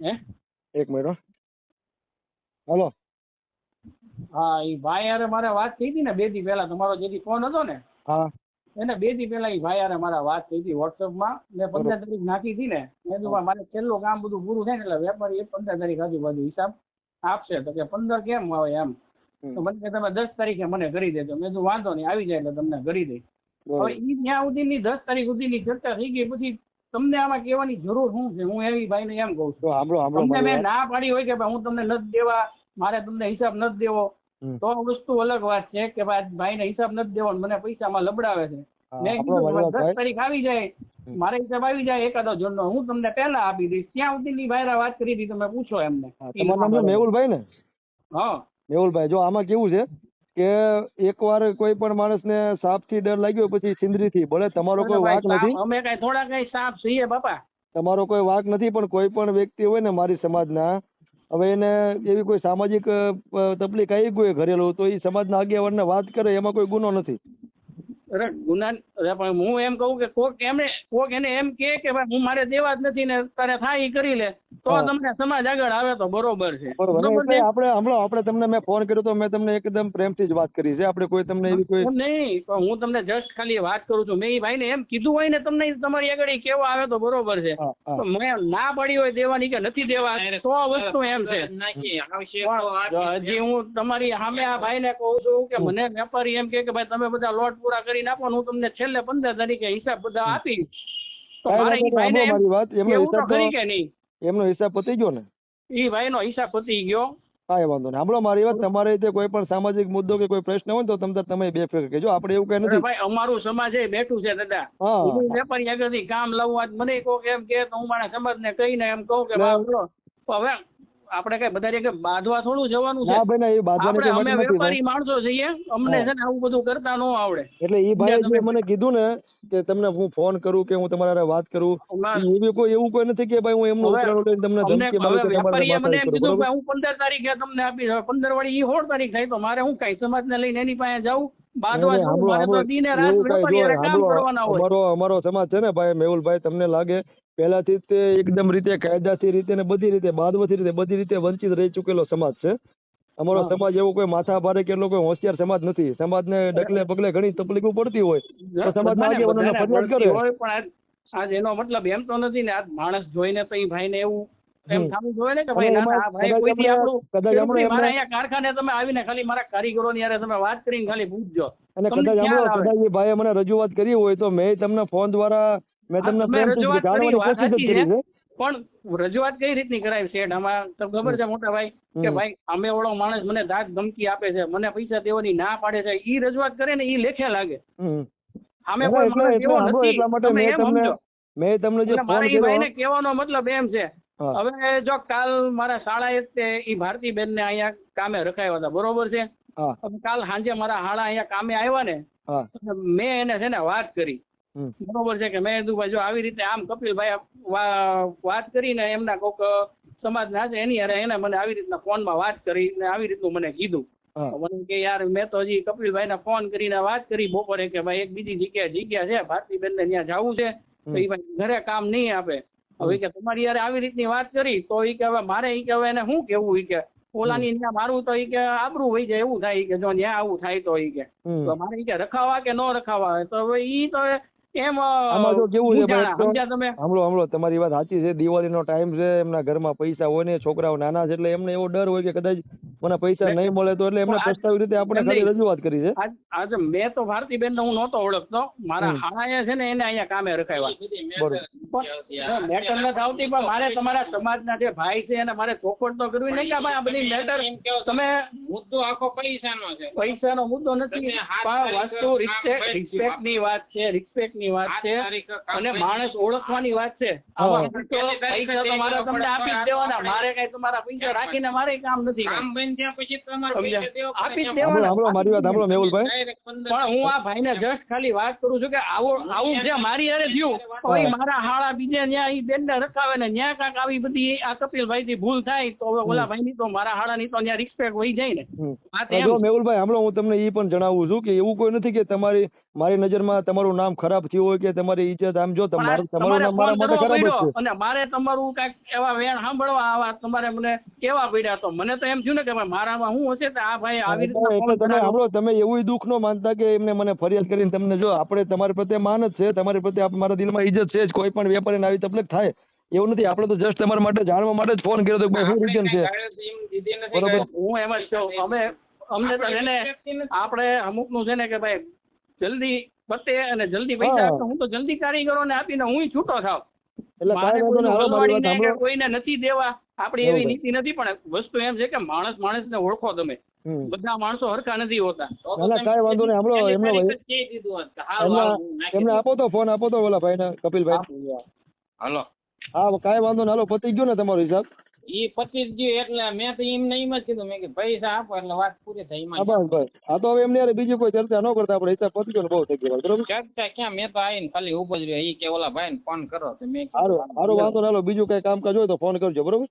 હે? એક minute hello. હા એ ભાઈ યારે મારે વાત થઈ હતી ને બે દી પહેલા તમારો જે દી ફોન હતો ને હા. એને બે દી પહેલા એ ભાઈ યારે મારા વાત થઈ હતી વોટ્સઅપમાં મેં પંદર તારીખ નાખી હતી ને મેં કીધું મારે છેલ્લું કામ બધું પૂરું થાય ને એટલે વેપારી એ પંદર તારીખ આજુબાજુ હિસાબ આપશે. તો કે પંદર કેમ આવે એમ? તો મને કે તમે દસ તારીખે મને કરી દેજો. મેં કીધું વાંધો નહીં આવી જાય એટલે તમને કરી દઈ હવે એ ત્યાં સુધીની દસ તારીખ સુધીની ચર્ચા થઈ ગઈ પછી તમને આમાં કહેવાની જરૂર શું છે? હું એવી ભાઈને એમ કહું છું. સાંભળો સાંભળો તમને મેં ના પાડી હોય કે ભાઈ હું તમને નથી દેવા મારે તમને હિસાબ નથી દેવો તો વસ્તુ અલગ વાત છે કે ભાઈ ભાઈને હિસાબ નથી દેવો મને પૈસામાં લબડાવે છે. મેં કીધું દસ તારીખ આવી જાય મારે હિસાબ આવી જાય એકાદો જણનો. હું તમને પહેલા આપી દઈશ. ત્યાં સુધીની ભાઈરા વાત કરી હતી તમે પૂછો એમને. મેહુલભાઈ ને? હા. મેહુલભાઈ જો આમાં કેવું છે? કે એકવાર કોઈ પણ માણસને સાપથી ડર લાગ્યો પછી સિંદરીથી. ભલે તમારો કોઈ વાંક નથી. અમે કઈ થોડા કઈ સાપ છીએ બાપા. તમારો કોઈ વાંક નથી પણ કોઈ પણ વ્યક્તિ હોય ને મારી સમાજના હવે એને એવી કોઈ સામાજિક તકલીફ આવી ગઈ ઘરેલું તો એ સમાજના આગેવાનને વાત કરે એમાં કોઈ ગુનો નથી. અરે ગુના પણ હું એમ કહું કે કોક એમને કોક એને એમ કે કે ભાઈ હું મારે દેવા જ નથી ને તારે થાય એ કરી લે. તો તમને સમાજ આગળ આવે તો બરોબર છે. બરોબર. આપણે હમણાં આપણે તમને મેં ફોન કર્યો તો મેં તમને એકદમ પ્રેમથી જ વાત કરી છે. આપણે કોઈ તમને એવી કોઈ નહીં તો હું તમને જસ્ટ ખાલી વાત કરું છું. મેં એ ભાઈને એમ કીધું હોય ને તમને તમારી આગળ કેવો આવે તો બરોબર છે. મેં ના પડી હોય દેવાની કે નથી દેવા તો આ વસ્તુ એમ છે. હજી હું તમારી સામે આ ભાઈને કહું છું કે મને વેપારી એમ કે કે ભાઈ તમે બધા લોટ પૂરા કરી નાખો હું તમને છેલ્લે પંદર તારીખે હિસાબ બધા આપીશ. તો મારે ભાઈને એમ કે નહીં? એમનો હિસાબ પતી ગયો ને? ઈ ભાઈનો હિસાબ પતી ગયો. કાંઈ વાંધો નહીં. સાંભળો મારી વાત. તમારે રીતે કોઈ પણ સામાજિક મુદ્દો કે કોઈ પ્રશ્ન હોય તો તમે તમે બે ફેર કહેજો. આપણે એવું કઈ નથી. ભાઈ અમારું સમાજ એ બેઠું છે દાદા. હા. હું વેપારી આગળથી કામ લાવવા મને કહો એમ કે હું મારા સમાજને કહીને એમ કહું કે ભાઈ હવે આપણે કઈ બધા કે બાંધવા થોડું જવાનું છે. ના ભાઈ ના એ બાંધવાની આપણે અમે વેપારી માણસો છીએ અમને છે ને આવું બધું કરતા ન આવડે. એટલે એ ભાઈ જે મને કીધું ને કે તમને હું ફોન કરું કે હું તમારા વાત કરું એવી કોઈ એવું કોઈ નથી કે ભાઈ હું એમનો ઉતરાણો લઈને તમને ધમકી મારું કે તમારે મને એમ કીધું કે હું પંદર તારીખે તમને આપી હવે પંદર વાળી ઈ 16 તારીખ થાય તો મારે હું કઈ સમાજને લઈને એની પાસે જાઉં? અમારો અમારો સમાજ છે ને ભાઈ મેહુલભાઈ તમને લાગે. પહેલાથી તે એકદમ રીતે કાયદાથી રીતે ને બધી રીતે બાદવતી રીતે બધી રીતે વંચિત રહી ચૂકેલો સમાજ છે. અમારો સમાજ એવો કોઈ માથા ભારે કે એટલો કોઈ હોશિયાર સમાજ નથી. સમાજને ડગલે પગલે ઘણી તકલીફો પડતી હોય. તો સમાજના આગેવાનોને ફરિયાદ કરે. પણ આજ એનો મતલબ એમ તો નથી ને આજ માણસ જોઈને તો ઈ ભાઈને એવું એમ થવું જોઈએ ને કે ભાઈ ના ના, ભાઈ કદાચ કોઈથી આપણું કદાચ એવું આપણે નહીં, મારા અહીંયા કારખાને તમે આવીને ખાલી મારા કારીગરોની હારે તમે વાત કરીને ખાલી પૂછજો અને કદાચ ખ્યાલ હમણાં આવે. કદાચ એ ભાઈએ મને રજૂઆત કરી હોય તો મેં તમને ફોન દ્વારા મેં તમને જાણવાની કોશિશ કરી છે. પણ રજૂઆત કઈ રીતની કરાવી શેઠ? આમાં તમને ખબર છે મોટા ભાઈ કે ભાઈ અમે ઓળો માણસ મને દાગ ધમકી આપે છે મને પૈસા દેવાની ના પાડે છે. ઈ રજૂઆત કરે ને ઈ લેખે લાગે. અમે કોઈ માણસ એવો નથી. તમે એમ સમજો. મેં તમને જે ફોન કર્યો મારા ભાઈને કહેવાનો મતલબ એમ છે. હવે જો કાલ મારા શાળા એ ઈ ભારતીબેન ને અહીંયા કામે રખાયા હતા બરોબર છે? કાલ સાંજે મારા હાળા અહીંયા કામે આવ્યા ને મેં એને છે ને વાત કરી. બરોબર છે કે મેં કીધું ભાઈ જો આવી રીતે આમ કપિલભાઈ વાત કરીને એમના કોક સમાજના છે એની અરે એને મને આવી રીતના ફોનમાં વાત કરી ને આવી રીતનું મને કીધું. મને કે યાર મેં તો હજી કપિલભાઈને ફોન કરીને વાત કરી બપોરે કે ભાઈ એક બીજી જગ્યાએ જગ્યા છે ભારતીબેન ને ત્યાં જવું છે તો એ ભાઈ ઘરે કામ નહીં આપે. હવે કે તમારી યાર આવી રીતની વાત કરી તો ઈ કે હવે મારે એ કે હવે એને શું કેવું એ કે? ઓલાની ત્યાં મારું તો એ કે આબરું હોય જાય એવું થાય કે જો ત્યાં આવું થાય તો ઈ કે. તો મારે એ કે રખાવા કે ન રખાવા? તો હવે ઈ તો એમ આમાં જો કેવું છે સાંભળો તમારી વાત સાચી છે. દિવાળીનો ટાઈમ છે એમના ઘરમાં પૈસા હોય ને છોકરાઓ નાના છે એટલે એમને એવો ડર હોય કે કદાચ મને પૈસા નહીં મળે તો એટલે એમને પણ પ્રસ્તાવિત રીતે આપણે ખાલી રજૂઆત કરી છે. આજે મેં તો ભારતીબેન ને હું નહોતો ઓળખતો. મારા હમ. છે ને એને અહીંયા કામે રખાવ્યા. બરોબર. મેટર નથી આવતી પણ મારે તમારા સમાજના જે ભાઈ છે એને મારે ચોખવટ તો કરવી નહીં કે ભાઈ આ બધી મેટર તમે મુદ્દો આખો પૈસાનો છે. પૈસાનો મુદ્દો નથી. પણ વસ્તુ રિસ્પેક્ટની વાત છે રિસ્પેક્ટની વાત છે. અને માણસ ઓળખવાની વાત છે. પૈસા તો મારે તમને આપી જ દેવાના. મારે કઈ તમારા પૈસા રાખીને મારે કામ નથી કામ બંધ પછી તમારે પૈસા દેવા આપી જ દેવાના. સાંભળો મારી વાત સાંભળો મેહુલભાઈ પણ હું આ ભાઈને જસ્ટ ખાલી વાત કરું છું કે આવું આવું જે મારી હારે થયું તો મારા હાળા બીજે ન્યા ઈ બેનને રખાવે ને ત્યાં કાંક આવી બધી આ કપિલભાઈ થી ભૂલ થાય તો હવે ઓલા ભાઈ ની તો મારા હાળા ની તો ત્યાં રિસ્પેક્ટ વહી જાય ને. મેહુલભાઈ સાંભળો હું તમને એ પણ જણાવું છું કે એવું કોઈ નથી કે તમારી મારી નજરમાં તમારું નામ ખરાબ થયું હોય કે તમારી ઈજ્જત આમ જો તમારું તમારું નામ મારા માટે ખરાબ જ છે અને મારે તમારું કાંઈક એવા વેણ સાંભળવા આવા તમારે મને કેવા પડ્યા તો મને તો એમ થયું ને કે મારામાં શું હશે તો આ ભાઈ આવી રીતે તમે સાંભળો તમે એવું દુઃખ નો માનતા કે એમને મને ફરિયાદ કરીને તમને જો આપણે તમારી પ્રત્યે માન જ છે તમારી પ્રત્યે મારા દિલમાં ઈજ્જત છે જ કોઈ પણ વેપારીને આવી તકલીફ થાય એવું નથી આપણે તો જસ્ટ તમારા માટે જાણવા માટે જ ફોન કર્યો હતો કે ભાઈ શું રીઝન છે બરોબર. હું એમ જ છું અમે અમને તો છે ને આપણે અમુકનું છે ને કે ભાઈ જલ્દી પતે અને જલ્દી પૈસા હું. તો જલ્દી કારીગરોને આપીને હું છૂટો થાવ. એટલે કોઈને નથી દેવા. આપણી એવી નીતિ નથી પણ વસ્તુ એમ છે કે માણસ માણસને ઓળખો તમે. બધા માણસો હરખા નથી હોતા. ના ના કાંઈ વાંધો નહીં સાંભળો એમને એમને આપો તો ફોન આપો તો ઓલા ભાઈને કપિલભાઈ. હાલો. હા કાંઈ વાંધો નહીં હાલો પતી ગયો ને તમારો હિસાબ. ઈ પચીસ ગયું એટલે મેં તો એમને એમ જ કીધું. મેં કે પૈસા આપો એટલે વાત પૂરી થઈ એમાં. બસ બસ. હા તો હવે એમને યાર બીજી કોઈ ચર્ચા ન કરતા આપણે. હિસાબ પતી ગયો ને બહુ થઈ ગયો બરોબર? ચર્ચા ક્યાં? મેં તો આવીને ખાલી ઊભો જ રહ્યો. ઈ કે ઓલા ભાઈને ફોન કરો. તો મેં સારું સારું વાંધો ના હાલો બીજું કઈ કામકાજ હોય તો ફોન કરજો બરોબર?